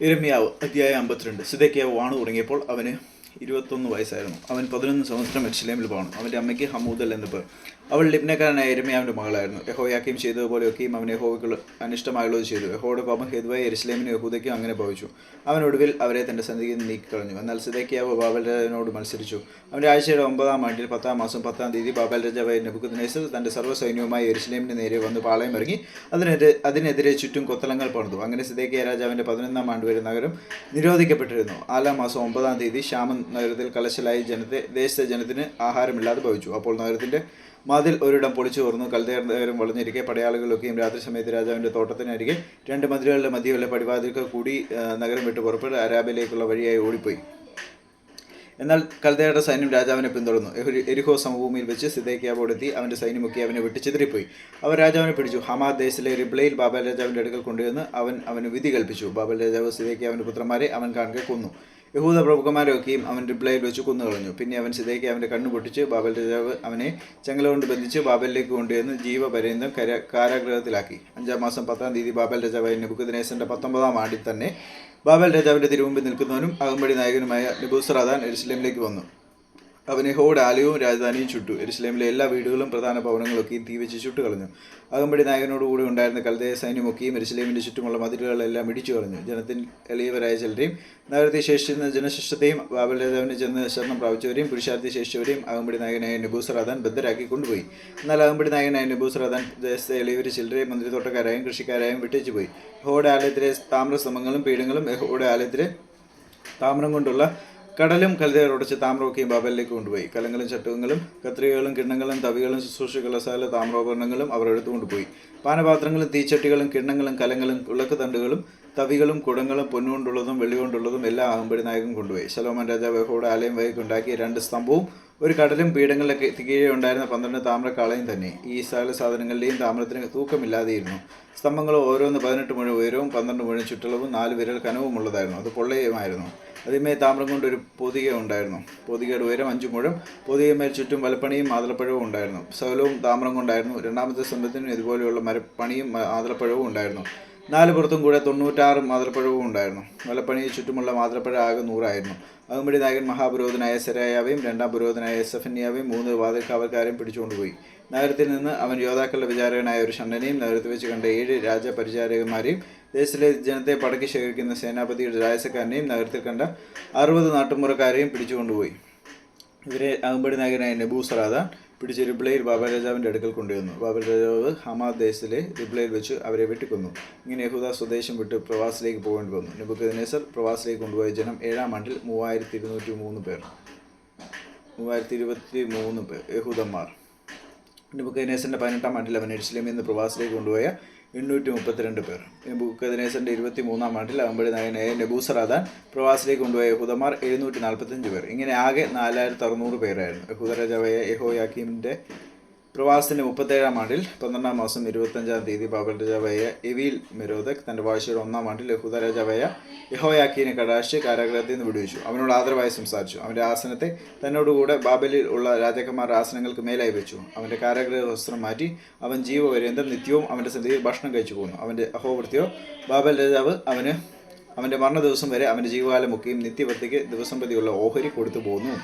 ഇരമ്യാവ് അധ്യായ അമ്പത്തിരണ്ട്. സിതയ്ക്കാവ് വാണു തുടങ്ങിയപ്പോൾ അവന് ഇരുപത്തൊന്ന് വയസ്സായിരുന്നു. അവൻ പതിനൊന്ന് സംവത്സരം എർശിലേമിൽ പോകണം. അവന്റെ അമ്മയ്ക്ക് ഹമൂദൽ എന്ന് പേർ. അവൾ ലിപ്നക്കാരനായ ഇരമ്യാവിന്റെ മകളായിരുന്നു. യഹോയാക്കിയും ചെയ്തതുപോലെയൊക്കെയും അവൻ യഹോവയ്ക്കുള്ള അനിഷ്ടമായുള്ളത് ചെയ്തു. യഹോയുടെ പാപം ഹേതുവായി എരിസ്ലേമിനും യഹൂദയ്ക്കും അങ്ങനെ ഭവിച്ചു. അവനൊടുവിൽ അവരെ തന്റെ സന്ധിയിൽ നിന്ന് നീക്കിക്കളഞ്ഞു. എന്നാൽ സിതയ്ക്കാവ് ബാബൽ രാജാവിനോട് മത്സരിച്ചു. അവന്റെ ആഴ്ചയുടെ ഒമ്പതാം ആണ്ടിൽ പത്താം മാസം പത്താം തീയതി ബാബൽ രാജാവായ നെബുക്കുദ്നേസർ തന്റെ സർവസൈന്യവുമായി എരിസ്ലേമിന് നേരെ വന്ന് പാളയം ഇറങ്ങി അതിനെതിരെ അതിനെതിരെ ചുറ്റും കൊത്തളങ്ങൾ പണിതു. അങ്ങനെ സിതയ്ക്കിയ രാജാവിന്റെ പതിനൊന്നാം ആണ്ട് വരെ നഗരം നിരോധിക്കപ്പെട്ടിരുന്നു. നാലാം മാസം ഒമ്പതാം തീയതി ശ്യാമൻ നഗരത്തിൽ കലശലായി ജനത്തെ ദേശത്തെ ജനത്തിന് ആഹാരമില്ലാതെ ഭവിച്ചു. അപ്പോൾ നഗരത്തിന്റെ മതിൽ ഒരിടം പൊളിച്ചു തുറന്നു. കൽദേർ നഗരം വളഞ്ഞിരിക്കെ പടയാളികളൊക്കെയും രാത്രി സമയത്ത് രാജാവിന്റെ തോട്ടത്തിനരികെ രണ്ട് മതിലുകളുടെ മധ്യയുള്ള പടിവാതിൽക്ക് കൂടി നഗരം വിട്ട് പുറപ്പെട്ട് അരാബിലേക്കുള്ള വഴിയായി ഓടിപ്പോയി. എന്നാൽ കൽദയുടെ സൈന്യം രാജാവിനെ പിന്തുടർന്നു. എരിഹോ സമഭൂമിയിൽ വെച്ച് സിദേക്കിയാവോടെത്തി അവന്റെ സൈന്യമൊക്കെ അവനെ വെട്ടിച്ചിതറിപ്പോയി അവർ രാജാവിനെ പിടിച്ചു. ഹമാദ് ദേശിലെ റിബ്ലയിൽ ബാബൽ രാജാവിന്റെ അടുക്കൽ കൊണ്ടുവന്ന് അവൻ അവന് വിധി കൽപ്പിച്ചു. ബാബൽ രാജാവ് സിദേക്കിയാവിന്റെ പുത്രന്മാരെ അവൻ കാണുക കൊന്നു. യഹൂദ പ്രഭുക്കന്മാരൊക്കെയും അവൻ റിപ്ലൈയിൽ വെച്ച് കൊന്നുകളഞ്ഞു. പിന്നെ അവൻ സിതയ്ക്ക് അവന്റെ കണ്ണു പൊട്ടിച്ച് ബാബൽ രാജാവ് അവനെ ചെങ്ങല കൊണ്ട് ബന്ധിച്ച് ബാബലിലേക്ക് കൊണ്ടുവന്ന് ജീവപര്യന്തം കര കാരാഗ്രഹത്തിലാക്കി. അഞ്ചാം മാസം പത്താം തീയതി ബാബൽ രാജാവായ നെബുക്കുദ്നേസറിന്റെ പത്തൊമ്പതാം ആണ്ടിൽ തന്നെ ബാബൽ രാജാവിന്റെ തിരുമുമ്പിൽ നിൽക്കുന്നവനും അകമ്പടി നായകനുമായ നെബൂസറാദാൻ എരുസ്ലേമിലേക്ക് വന്നു. അവൻ യഹോയുടെ ആലയവും രാജധാനിയും ചുട്ടു. എരുസലേമിലെ എല്ലാ വീടുകളും പ്രധാന ഭവനങ്ങളൊക്കെയും തീ വെച്ച് ചുട്ടു കളഞ്ഞു അകമ്പടി നായകനോടുകൂടി ഉണ്ടായിരുന്ന കൽതയ സൈന്യമൊക്കെയും എരുസലേമിന്റെ ചുറ്റുമുള്ള മതിലുകളെല്ലാം ഇടിച്ചു കളഞ്ഞു. ജനത്തിൽ എളിയവരായ ചിലരെയും നഗരത്തിൽ ശേഷിച്ചിരുന്ന ജനശിഷ്ടത്തെയും ബാബൽ രാജാവിന് ചെന്ന് ശരണം പ്രാപിച്ചവരെയും പുരുഷാർത്ഥി ശേഷിച്ചവരെയും അകമ്പടി നായകനായ നെബൂസറാദാൻ ബദ്ധരാക്കി കൊണ്ടുപോയി എന്നാൽ അകമ്പടി നായകനായ നെബൂസറാദാൻ ദേശത്തെ എളിയവർ ചിലരെ മന്ത്രിത്തോട്ടക്കാരായും കൃഷിക്കാരായും വിട്ടേച്ചു പോയി. യഹോയുടെ ആലയത്തിലെ താമ്രസ്തംഭങ്ങളും പീഠങ്ങളും യഹോയുടെ ആലയത്തിലെ താമ്രം കൊണ്ടുള്ള കടലും കൽതയർ ഉടച്ച് താമ്രമൊക്കെയും ബാബലിലേക്ക് കൊണ്ടുപോയി. കലങ്ങളും ചട്ടുകങ്ങളും കത്രികകളും കിണ്ണങ്ങളും തവികളും ശുശ്രൂഷകളുടെ സകല താമ്രോപകരണങ്ങളും അവർ എടുത്തുകൊണ്ടുപോയി. പാനപാത്രങ്ങളും തീച്ചട്ടികളും കിണ്ണങ്ങളും കലങ്ങളും ഉളക്ക് തണ്ടുകളും തവികളും കുടങ്ങളും പൊന്നുകൊണ്ടുള്ളതും വെള്ളി കൊണ്ടുള്ളതും എല്ലാം ആകുമ്പടി നായകൻ കൊണ്ടുപോയി. ശലോമൻ രാജാവ് യഹോയുടെ ആലയം വൈകി ഉണ്ടാക്കിയ രണ്ട് സ്തംഭവും ഒരു കടലും പീഠങ്ങളിലൊക്കെ കീഴെ ഉണ്ടായിരുന്ന പന്ത്രണ്ട് താമ്രക്കാളയും തന്നെ. ഈ സകല സാധനങ്ങളുടെയും താമ്രത്തിന് തൂക്കമില്ലാതെയിരുന്നു. സ്തംഭങ്ങൾ ഓരോന്ന് പതിനെട്ട് മുഴ ഉയരവും പന്ത്രണ്ട് മുഴ ചുറ്റളവും നാല് വിരൽ കനവും ഉള്ളതായിരുന്നു. അത് പൊള്ളയുമായിരുന്നു. അതിന്മേൽ താമ്രം കൊണ്ടൊരു പൊതിക ഉണ്ടായിരുന്നു. പൊതികയുടെ ഉയരം അഞ്ചു മുഴം പൊതികമേൽ ചുറ്റും വലപ്പണിയും മാതളപ്പഴവും ഉണ്ടായിരുന്നു. സകലവും താമ്രം കൊണ്ടായിരുന്നു. രണ്ടാമത്തെ സ്തംഭത്തിനും ഇതുപോലെയുള്ള മരപ്പണിയും മാതളപ്പഴവും ഉണ്ടായിരുന്നു. നാല് പുറത്തും കൂടെ തൊണ്ണൂറ്റാറ് മാതൃപ്പഴവും ഉണ്ടായിരുന്നു. വലപ്പണിയിൽ ചുറ്റുമുള്ള മാതൃപ്പഴ ആകെ നൂറായിരുന്നു. അകമ്പടി നായകൻ മഹാപുരോഹിതനായ സെരായാവെയും രണ്ടാം പുരോധനായ എസഫന്യാവെയും മൂന്ന് വാതിൽക്കാവൽക്കാരെയും പിടിച്ചുകൊണ്ടുപോയി. നഗരത്തിൽ നിന്ന് അവൻ യോദ്ധാക്കളുടെ വിചാരകനായ ഒരു ഷണ്ണനെയും നഗരത്തിൽ വെച്ച് കണ്ട ഏഴ് രാജപരിചാരകന്മാരെയും ദേശത്തിലെ ജനത്തെ പടക്കി ശേഖരിക്കുന്ന സേനാപതിയുടെ രാജസക്കാരനെയും നഗരത്തിൽ കണ്ട അറുപത് നാട്ടുമുറക്കാരെയും പിടിച്ചുകൊണ്ടുപോയി. ഇവരെ അകമ്പടി നായകനായ നെബൂസറാദ പിടിച്ച് റിബ്ലയിൽ ബാബ രാജാവിന്റെ അടുക്കൽ കൊണ്ടുവന്നു. ബാബർ രാജാവ് ഹമാദ് ദേശത്തിലെ റിബ്ലയിൽ വെച്ച് അവരെ വെട്ടിക്കൊന്നു ഇങ്ങനെ യഹൂദ സ്വദേശം വിട്ട് പ്രവാസിലേക്ക് പോകേണ്ടി വന്നു. നെബുക്കദ്നേസർ പ്രവാസിലേക്ക് കൊണ്ടുപോയ ജനം ഏഴാം ആണ്ടിൽ മൂവായിരത്തി ഇരുന്നൂറ്റി മൂന്ന് പേർ. മൂവായിരത്തി ഇരുപത്തി മൂന്ന് പേർ യഹൂദന്മാർ. നെബുക്കദ്നേസറിന്റെ പതിനെട്ടാം ആണ്ടിൽ അവൻ എരുസലേമിൽ നിന്ന് പ്രവാസിലേക്ക് കൊണ്ടുപോയ എണ്ണൂറ്റി മുപ്പത്തിരണ്ട് പേർ. നെബുക്കദ്നേസറിന്റെ ഇരുപത്തി മൂന്നാം ആണ്ടിൽ അമ്പടി നായകനായ നെബൂസറാദാൻ പ്രവാസിലേക്ക് കൊണ്ടുപോയ യഹൂദമാർ എഴുന്നൂറ്റി നാൽപ്പത്തഞ്ച് പേർ. ഇങ്ങനെ ആകെ നാലായിരത്തി അറുന്നൂറ് പേരായിരുന്നു. യഹൂദ രാജാവായ യഹോയാക്കീമിന്റെ പ്രവാസത്തിന്റെ മുപ്പത്തേഴാം ആണ്ടിൽ പന്ത്രണ്ടാം മാസം ഇരുപത്തഞ്ചാം തീയതി ബാബൽ രാജാവായ എവിൽ മെരോദക് തന്റെ വാഴ്ചയുടെ ഒന്നാം ആണ്ടിൽ യഹൂദ രാജാവായ യഹോയാക്കീനെ കടാശ് കാരാഗ്രഹത്തിൽ നിന്ന് വിടുവിച്ചു. അവനോട് ആദരവായി സംസാരിച്ചു. അവന്റെ ആസനത്തെ തന്നോടുകൂടെ ബാബലിൽ ഉള്ള രാജാക്കന്മാരുടെ ആസനങ്ങൾക്ക് മേലായി വെച്ചു. അവന്റെ കാരാഗ്രഹ വസ്ത്രം മാറ്റി അവൻ ജീവപര്യന്തം നിത്യവും അവന്റെ സന്ധിയിൽ ഭക്ഷണം കഴിച്ചു പോകുന്നു അവന്റെ അഹോവൃത്തിയോ? ബാബൽ രാജാവ് അവന് അവന്റെ മരണ ദിവസം വരെ അവന്റെ ജീവകാലം മുക്കിയും നിത്യവൃത്തിക്ക് ദിവസം പ്രതിയുള്ള ഓഹരി കൊടുത്തു പോന്നു.